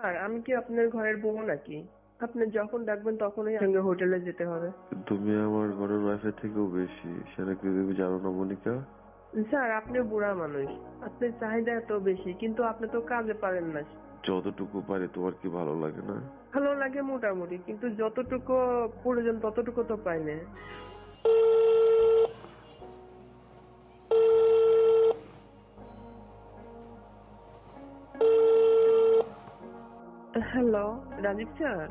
Sir আমি কি আপনার ঘরের বউ নাকি? আপনি যখন ডাকবেন তখনই সঙ্গে হোটেলে যেতে হবে। তুমি আমার ঘরের ওয়াইফের থেকেও বেশি। সেটা কি তুমি জানো না মনিকা? স্যার আপনি বুড়া মানুষ। আপনার চাহিদা এত বেশি কিন্তু আপনি তো কাজে পারেন না। যতটুকু পারি তোমার কি ভালো লাগে না? ভালো লাগে মোটামুটি কিন্তু যতটুকু প্রয়োজন ততটুকু তো পাই না। হ্যালো রাজীব স্যার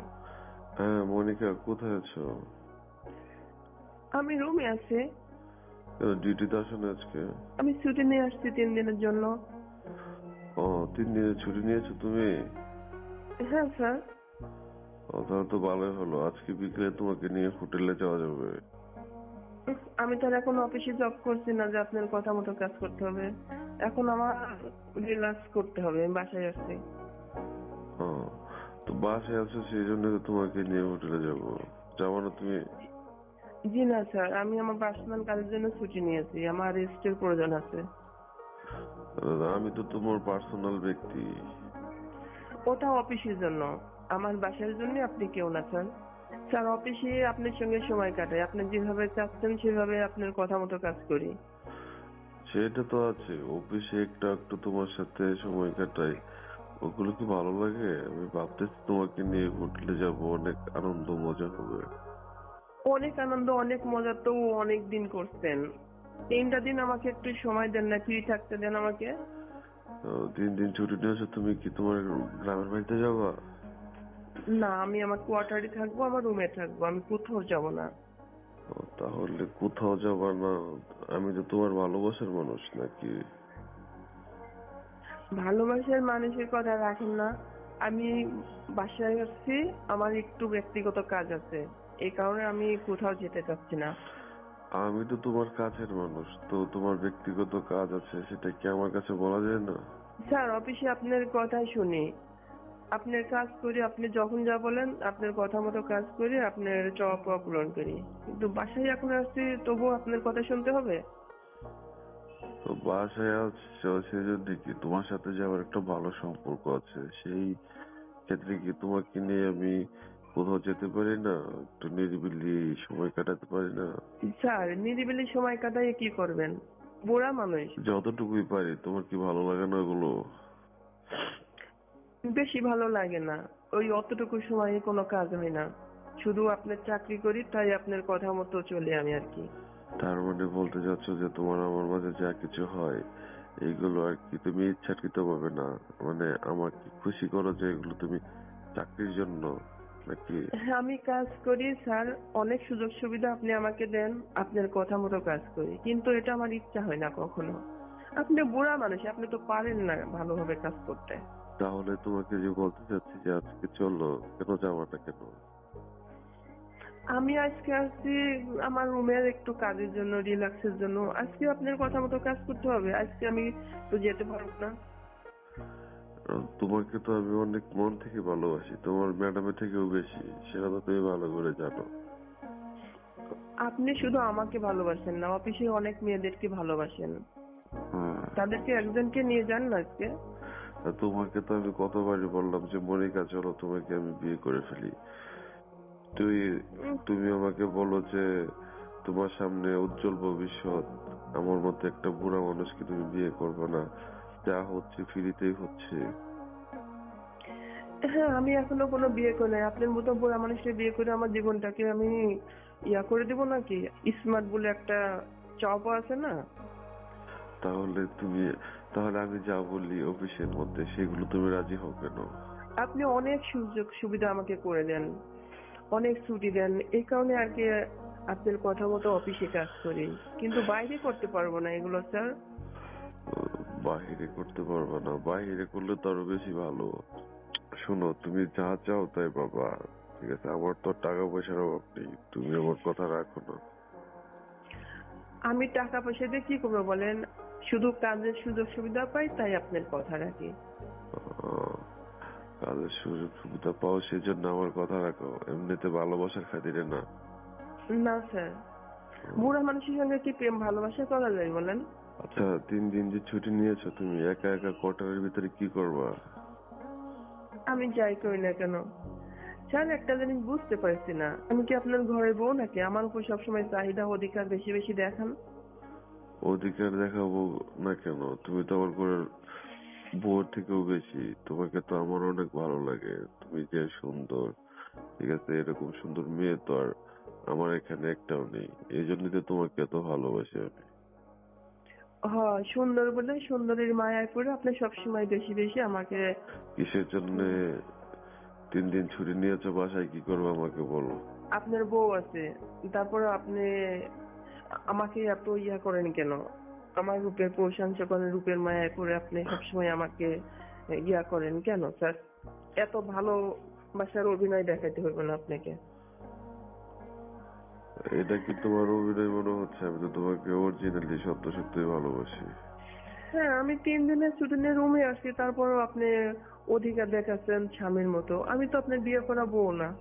হ্যাঁ মনিকা কোথায় আছো? আমি রুমে আছি। ডিউটিতে আসো না আজকে? আমি ছুটি নিয়ে আসছি তিন দিনের জন্য। ও তিন দিনের ছুটি নিয়েছো তুমি? হ্যাঁ স্যার ও তাহলে তো ভালোই হলো। আজকে বিকেলে তোমাকে নিয়ে হোটেলে যাওয়া যাবে। আমি তো আর এখন অফিসে জব করছি না যে আপনার কথা মতো কাজ করতে হবে। এখন আমার রিল্যাক্স করতে হবে আমি বাসায় আসছি। বাসায় আছো সেই জন্য তো তোমাকে নিয়ে হোটেলে যাব। যাব না তুমি? জি না স্যার। আমি আমার পার্সোনাল কাজের জন্য ছুটি নিয়েছি। আমার রেস্টের প্রয়োজন আছে। আমি তো তোমার পার্সোনাল ব্যক্তি। ওটা অফিসের জন্য। আমার বাসার জন্য আপনি কেউ না স্যার। স্যার অফিসে আপনার সঙ্গে সময় কাটাই। আপনি যেভাবে চাচ্ছেন সেভাবে আপনার কথা মতো কাজ করি। সেটা তো আছে। অফিসে একটু একটু তোমার সাথে সময় কাটাই। ওগুলো কি ভালো লাগে? আমি ভাবতেছি তোমাকে নিয়ে হোটেলে যাব অনেক আনন্দ মজা হবে। অনেক আনন্দ অনেক মজা তো অনেক দিন করছেন। তিনটা দিন আমাকে একটু সময় দেন না ফ্রি থাকতে দেন আমাকে। তো তিন দিন ছুটি নিয়েছো তুমি কি তোমার গ্রামের বাড়িতে যাবা? না আমি আমার কোয়ার্টারে থাকব আমার রুমে থাকব আমি কোথাও যাব না। ও, তাহলে কোথাও যাবা না? আমি তো তোমার ভালোবাসার মানুষ নাকি? ভালোবাসার মানুষের কথা রাখেন না। আমি বাসায় আসছি আমার একটু ব্যক্তিগত কাজ আছে। এই কারণে আমি কোথাও যেতে চাচ্ছি না। আমি তো তোমার কাছের মানুষ তো তোমার ব্যক্তিগত কাজ আছে সেটা কি আমার কাছে বলা যায় না? স্যার অফিসে আপনার কথাই শুনি। আপনার কাজ করি আপনি যখন যা বলেন আপনার কথা মতো কাজ করি আপনার পাওয়া পূরণ করি। কিন্তু বাসায় এখন আসছি তবুও আপনার কথা শুনতে হবে? তো বাসায় সেই কি তোমার সাথে যে আমার একটা ভালো সম্পর্ক আছে সেই ক্ষেত্রে কি তোমাকে নিয়ে আমি কোথাও যেতে পারি না? একটু নিরিবিলি সময় কাটাতে পারি না? স্যার নিরিবিলি সময় কাটাই কি করবেন? বুড়া মানুষ। যতটুকুই পারি তোমার কি ভালো লাগে না ওগুলো? বেশি ভালো লাগে না। ওই অতটুকু সময়ে কোনো কাজ হয় না। শুধু আপনার চাকরি করি তাই আপনার কথা মতো চলে আমি আর কি। তার মানে বলতে চাচ্ছ যে তোমার আমার মাঝে যা কিছু হয় এইগুলো আর কি তুমি ইচ্ছাকৃত পাবে না। মানে আমাকে খুশি করো যে এগুলো তুমি চাকরির জন্য নাকি? হ্যাঁ আমি কাজ করি স্যার। অনেক সুযোগ সুবিধা আপনি আমাকে দেন। আপনার কথা মতো কাজ করি। কিন্তু এটা আমার ইচ্ছা হয় না কখনো। আপনি বুড়া মানুষ আপনি তো পারেন না ভালোভাবে কাজ করতে। তাহলে তোমাকে যে বলতে চাচ্ছি যে আজকে চলো কেন যাওয়া না কেন? আমি আজকে আসছি আমার রুমের একটু কাজের জন্য রিল্যাক্সের জন্য। আজকে আপনার কথা মতো কাজ করতে হবে। আজকে আমি তো যেতে পারব না। তোমাকে তো আমি অনেক মন থেকে ভালোবাসি। তোমার ম্যাডামের থেকেও বেশি। সেটা তো তুমি ভালো করে জানো। আপনি শুধু আমাকে ভালোবাসেন না অফিসে অনেক মেয়েদেরকে ভালোবাসেন। হ্যাঁ। তাদেরকে একজনকে নিয়ে যান না আজকে? তোমাকে তো আমি কতবারই বললাম যে মনিকা চলো তোমাকে আমি বিয়ে করে ফেলি। তুই তুমি আমাকে বলো যে তোমার সামনে উজ্জ্বল ভবিষ্যৎ। আমার মতো একটা বুড়া মানুষকে তুমি বিয়ে করবে না। যা হচ্ছে ফ্রিতেই হচ্ছে। হ্যাঁ আমি এখনও কোনো বিয়ে করি নাই। আপনার মতো বুড়া মানুষের বিয়ে করে আমার জীবনটাকে আমি ইয়া করে দেবো নাকি? স্মার্ট বলে একটা চপ আছে না? তাহলে তুমি তাহলে আমি যা বলি অফিসের মধ্যে সেগুলো তুমি রাজি হও কেন? আপনি অনেক সুযোগ সুবিধা আমাকে করে দেন। অনেক ছুটি দেন। এই কারণে আর কি আপনার কথা মতো অফিসে কাজ করি। কিন্তু বাইরে করতে পারব না এগুলো স্যার। বাহিরে করতে পারব না। বাহিরে করলে তো আরও বেশি ভালো। শোনো তুমি যা চাও তাই বাবা ঠিক আছে আমার তো টাকা পয়সার অভাব নেই। তুমি আমার কথা রাখো না। আমি টাকা পয়সা দিয়ে কি করব বলেন? শুধু কাজের সুযোগ সুবিধা পাই তাই আপনার কথা রাখি। কাজের সুযোগ সুবিধা পাও সেজন্য আমার কথা রাখো। এমনিতে ভালোবাসার খাতিরে না। না স্যার। বুড়া মানুষের সঙ্গে কি প্রেম ভালোবাসা করা যায় বলেন? আচ্ছা তিন দিন যে ছুটি নিয়েছো তুমি একা একা কোয়ার্টারের ভিতরে কি করবা? আমি যাই করি না কেন? স্যার একটা জিনিস বুঝতে পারছি না। আমি কি আপনার ঘরের বউ নাকি? আমার উপর সবসময় চাহিদা অধিকার বেশি বেশি দেখান। অধিকার দেখাবো না কেন? তুমি তো আমার ঘরের বউর থেকেও বেশি। তোমাকে তো আমার অনেক ভালো লাগে। তুমি যে সুন্দর। ঠিক আছে এরকম সুন্দর মেয়ে তো আর আমার এখানে একটাও নেই। এই জন্যই তো তোমাকে এত ভালোবাসি আমি। হ সুন্দর বলে সুন্দরের মায়ায় পড়ে আপনি সবসময় বেশি বেশি আমাকে কিসের জন্য তিন দিন ছুটি নিয়েছো বাসায় কি করব আমাকে বলো। আপনার বউ আছে। তারপর আপনি আমাকে এত ইয়া করেন কেন? আমার রূপের প্রশংসা করেন রূপের মায়ায় পড়ে আপনি সবসময় আমাকে ইয়া করেন। কেন স্যার? এত ভালো বাসার অভিনয় দেখাতে হবে না আপনাকে। এটা কি তোমার অভিনয় মনে হচ্ছে? আমি তো তোমাকে অরিজিনালি সত্য সত্যি ভালোবাসি। হ্যাঁ আমি তিন দিনের ছুটি নিয়ে রুমে আসি তারপরও আপনি অধিকার দেখাচ্ছেন স্বামীর মতো। আমি তো আপনার বিয়ে করা বউ না।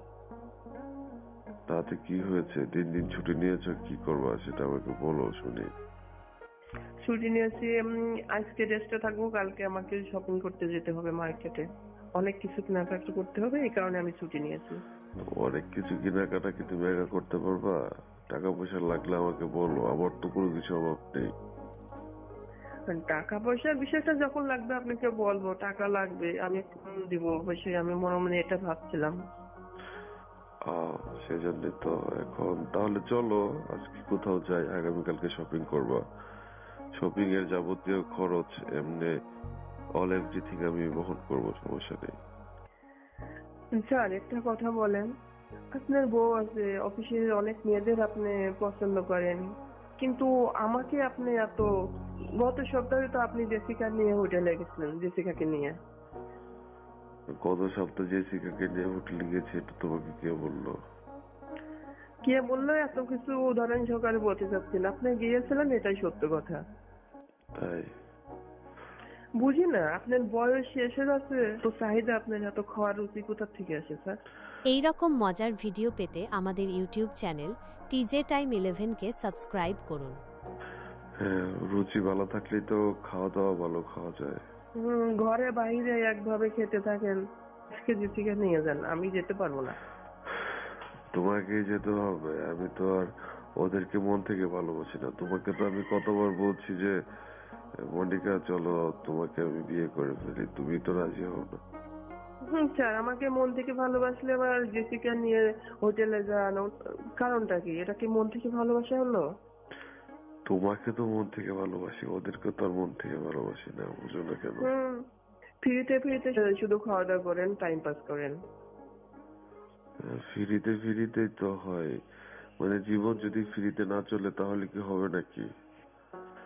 তাতে কি হয়েছে? দিন দিন ছুটি নিয়েছো কি করবা? সেটা আমাকে বলো শুনি। ছুটি নিয়েছি আজকে রেস্টে থাকব কালকে আমাকে শপিং করতে যেতে হবে মার্কেটে অনেক কিছু কেনাকাটা করতে হবে এই কারণে আমি ছুটি নিয়েছি অনেক কিছু কেনাকাটা কি তুমি একা করতে পারবা। টাকা পয়সা লাগলে আমাকে বলো আমার তো কোনো কিছু অভাব নেই। টাকা পয়সার বিষয়টা যখন লাগবে আপনাকে বলব টাকা লাগবে আমি দিব অবশ্যই আমি মনে মনে এটা ভাবছিলাম। আহ সেজন্য তো এখন। তাহলে চলো আজকে কোথাও যাই আগামীকালকে শপিং করবা। শপিং এর যাবতীয় খরচ এমনি অল এভরিথিং আমি বহন করব সমস্যা নেই স্যার একটা কথা বলেন। আপনার বউ আছে অফিসের অনেক মেয়েদের আপনি পছন্দ করেন। কিন্তু আমাকে আপনি এত গত সপ্তাহে তো আপনি জেসিকা নিয়ে হোটেলে গেছিলেন জেসিকাকে নিয়ে। গত সপ্তাহ জেসিকাকে নিয়ে হোটেলে গেছি এটা তোমাকে কে বলল? কে বলল? এত কিছু উদাহরণ সহকারে বলতে চাচ্ছেন আপনি গিয়েছিলেন এটাই সত্য কথা। তাই? বুঝি না আপনার বয়স শেষ হয়ে যাচ্ছে তো চাহিদা আপনার এত খাওয়ার রুচি কোথা থেকে আসে স্যার? এই রকম মজার ভিডিও পেতে আমাদের ইউটিউব চ্যানেল টিজে টাইম ইলেভেনকে সাবস্ক্রাইব করুন। হ্যাঁ রুচি ভালো থাকলেই তো খাওয়া দাওয়া ভালো খাওয়া যায়। হুম, ঘরে বাইরে একভাবে খেতে থাকেন আজকে জেসিকা নিয়ে যান আমি যেতে পারব না। তোমাকে যেতে হবে আমি তো আর ওদেরকে মন থেকে ভালোবাসি না। তোমাকে তো আমি কতবার বলছি যে মনিকা চলো তোমাকে আমি বিয়ে করে ফেলি তুমি তো রাজি হও না। হুম স্যার আমাকে মন থেকে ভালোবাসলে আবার জেসিকা নিয়ে হোটেলে যান কারণটা কি? এটা কি মন থেকে ভালোবাসা হলো? তোমাকে তো মন থেকে ভালোবাসি ওদেরকে তো আর মন থেকে ভালোবাসি না বুঝো না কেন? ফ্রিতে ফ্রিতে শুধু খাওয়া দাওয়া করেন টাইম পাস করেন। ফ্রিতে ফ্রিতেই তো হয়। মানে জীবন যদি ফ্রিতে না চলে তাহলে কি হবে নাকি?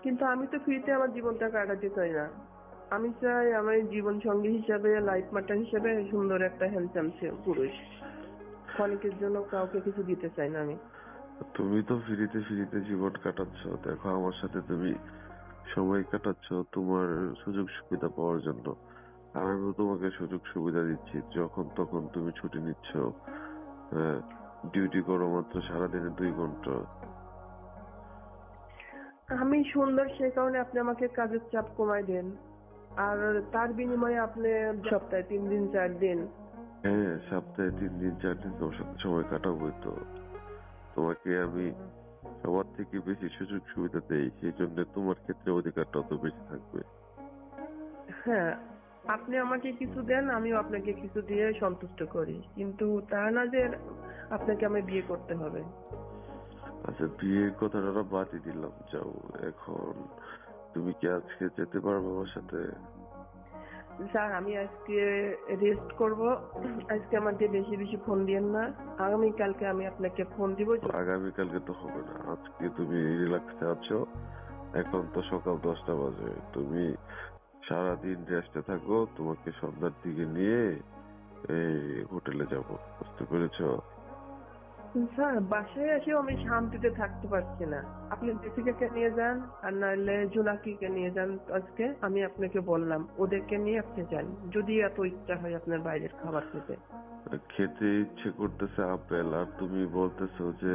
কিন্তু আমি তো ফ্রিতে আমার জীবনটা কাটাতে চাই না। আমি চাই আমার জীবন সঙ্গী হিসাবে লাইফ পার্টনার হিসাবে সুন্দর একটা হ্যান্ডসাম পুরুষ। ক্ষণিকের জন্য কাউকে কিছু দিতে চাই না আমি। তুমি তো ফ্রিতে ফ্রিতে জীবন কাটাচ্ছ। দেখো আমার সাথে তুমি সময় কাটাচ্ছ তোমার সুযোগ সুবিধা পাওয়ার জন্য। আমিও তোমাকে সুযোগ সুবিধা দিচ্ছি। যখন তখন তুমি ছুটি নিচ্ছ ডিউটি করো মাত্র সারাদিনে দুই ঘণ্টা। আমি সুন্দর সেই কারণে আপনি আমাকে কাজের চাপ কমাই দেন। আর তার বিনিময়ে আপনি সপ্তাহে তিন দিন চার দিন। হ্যাঁ সপ্তাহে তিন দিন চার দিন তোমার সাথে সময় কাটাবোই তো। তোমাকে আমি সবার থেকে বেশি সুযোগ সুবিধা দেই সেই জন্য তোমার ক্ষেত্রে অধিকারটা অত বেশি থাকবে। হ্যাঁ আপনি আমাকে কিছু দেন আমিও আপনাকে কিছু দিয়ে সন্তুষ্ট করি। কিন্তু তা না যে আপনাকে আমি বিয়ে করতে হবে। আচ্ছা বিয়ের কথাটা বাদই দিলাম। যাও এখন তুমি কি আজকে যেতে পারবে আমার সাথে? স্যার আমি আজকে রেস্ট করব। আজকে আমাকে বেশি বেশি ফোন দিয়েন না। আগামী কালকে আমি আপনাকে ফোন দিব। আগামীকালকে তো হবে না। আজকে তুমি রিল্যাক্সে আছো। এখন তো সকাল দশটা বাজে। তুমি সারাদিন রেস্টে থাকো তোমাকে সন্ধ্যার দিকে নিয়ে এই হোটেলে যাব। বুঝতে পেরেছ? স্যার বাসায় এসেও আমি শান্তিতে থাকতে পারছি না। আপনি জেসিকাকে নিয়ে যান আর নাহলে জোনাকিকে নিয়ে যান আজকে আমি আপনাকে বললাম ওদেরকে নিয়ে আপনি যান যদি এত ইচ্ছা হয় আপনার বাইরের খাবার খেতে। খেতে ইচ্ছে করতেছে আপেল আর তুমি বলতেছো যে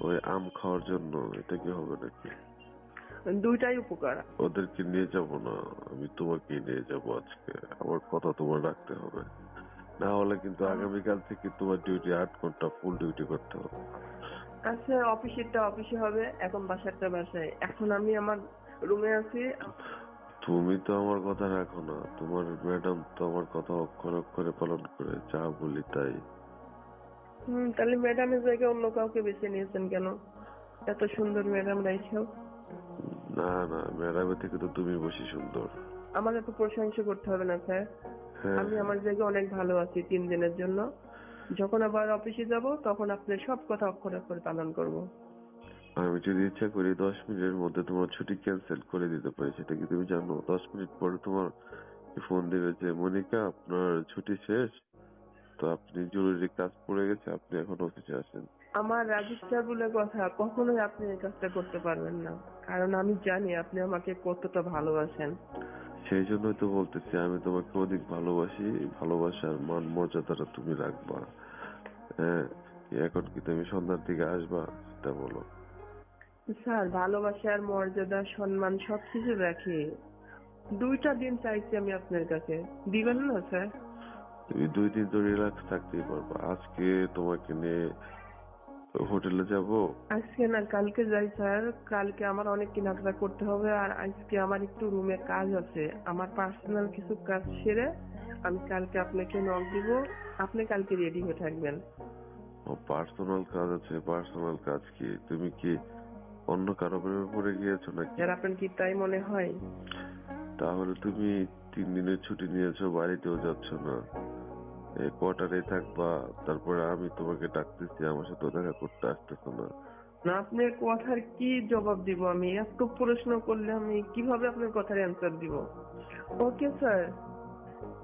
ওই আম খাওয়ার জন্য এটা কি হবে নাকি? দুইটাই উপকার। ওদেরকে নিয়ে যাব না আমি তোমাকে নিয়ে যাব আজকে। আমার কথা তোমার রাখতে হবে। না হলে কিন্তু আগামীকাল থেকে তোমার ডিউটি আট ঘণ্টা ফুল ডিউটি করতে হবে। আচ্ছা অফিসেরটা অফিসে হবে এখন বাসারটা বাসায়। এখন আমি আমার রুমে আছি। তুমি তো আমার কথা রাখো না। তোমার ম্যাডাম তো আমার কথা অক্ষর অক্ষরে পালন করে যা বলি তাই। হুম তাহলে ম্যাডামের জায়গায় অন্য কাউকে বেছে নিয়েছেন কেন? এত সুন্দর ম্যাডাম রাইছেও না না ম্যাডামের থেকে তো তুমি বেশি সুন্দর। আমার এত প্রশংসা করতে হবে না স্যার। হ্যাঁ। আমি আমার জায়গায় অনেক ভালো আছি তিন দিনের জন্য। যখন আবার অফিসে যাব তখন আপনার সব কথা অক্ষর অক্ষরে পালন করব। আমি যদি ইচ্ছা করি দশ মিনিটের মধ্যে তোমার ছুটি ক্যান্সেল করে দিতে পারি সেটা কি তুমি জানো? দশ মিনিট পরে তোমার ফোন দিবে যে মনিকা আপনার ছুটি শেষ? তো আপনি জরুরি কাজ পড়ে গেছে আপনি এখন অফিসে আসেন আমার রাজিস্টার বলে কথা কখনোই আপনি এই কাজটা করতে পারবেন না। কারণ আমি জানি আপনি আমাকে কতটা ভালোবাসেন। সেই জন্যই তো বলতেছি আমি তোমাকে অধিক ভালোবাসি ভালোবাসার মান মর্যাদাটা তুমি রাখবা। হ্যাঁ এখন কি তুমি সন্ধ্যার দিকে আসবা সেটা বলো। স্যার ভালোবাসার মর্যাদা সম্মান সবকিছু রাখি দুইটা দিন চাইছি আমি আপনার কাছে। দিবেন না স্যার? তুমি দুই দিন তো রিল্যাক্স থাকতেই পারবা। আজকে তোমাকে নিয়ে হোটেলে যাব। আজকে না কালকে যাই স্যার। কালকে আমার অনেক কেনাকাটা করতে হবে আর আজকে আমার একটু রুমে কাজ আছে। আমার পার্সোনাল কিছু কাজ সেরে আমি কালকে আপনাকে নক দিব। আপনি কালকে রেডি হয়ে থাকবেন। ও পার্সোনাল কাজ আছে। পার্সোনাল কাজ কি? তুমি কি অন্য কারও প্রেমে পড়ে গিয়েছো নাকি? স্যার আপনার কি তাই মনে হয়? তাহলে তুমি তিন দিনের ছুটি নিয়েছো বাড়িতেও যাচ্ছ না। কোয়ার্টারে থাকবা তারপরে আমি তোমাকে ডাকতেছি আমার সাথে দেখা করতে আসতেছো না। না আপনার কথার কি জবাব দিব আমি? এত প্রশ্ন করলে আমি কীভাবে আপনার কথার অ্যান্সার দিব? ওকে স্যার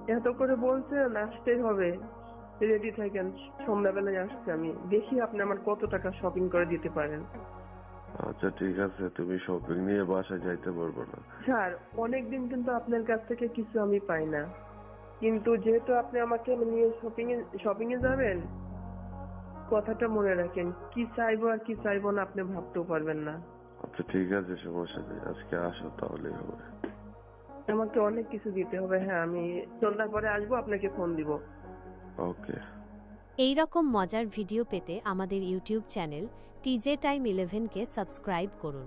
এত করে বলছেন আসতেই হবে। রেডি থাকেন সন্ধ্যাবেলায় আসছি আমি। দেখি আপনি আমার কত টাকা শপিং করে দিতে পারেন। আচ্ছা ঠিক আছে তুমি শপিং নিয়ে বাসায় যাইতে পারবে না। স্যার অনেকদিন কিন্তু আপনার কাছ থেকে কিছু আমি পাই না। কিন্তু যেহেতু আপনি আমাকে নিয়ে শপিং এ শপিং এ যাবেন কথাটা মনে রাখেন। কি চাইব আর কি চাইব না আপনি ভাবতেও পারবেন না। আচ্ছা ঠিক আছে সমস্যা নেই আজকে আসো তাহলেই হবে। আমাকে অনেক কিছু দিতে হবে হ্যাঁ আমি সন্ধ্যার পরে আসব আপনাকে ফোন দিব। ওকে। এই রকম মজার ভিডিও পেতে আমাদের ইউটিউব চ্যানেল টিজে টাইম ইলেভেনকে সাবস্ক্রাইব করুন।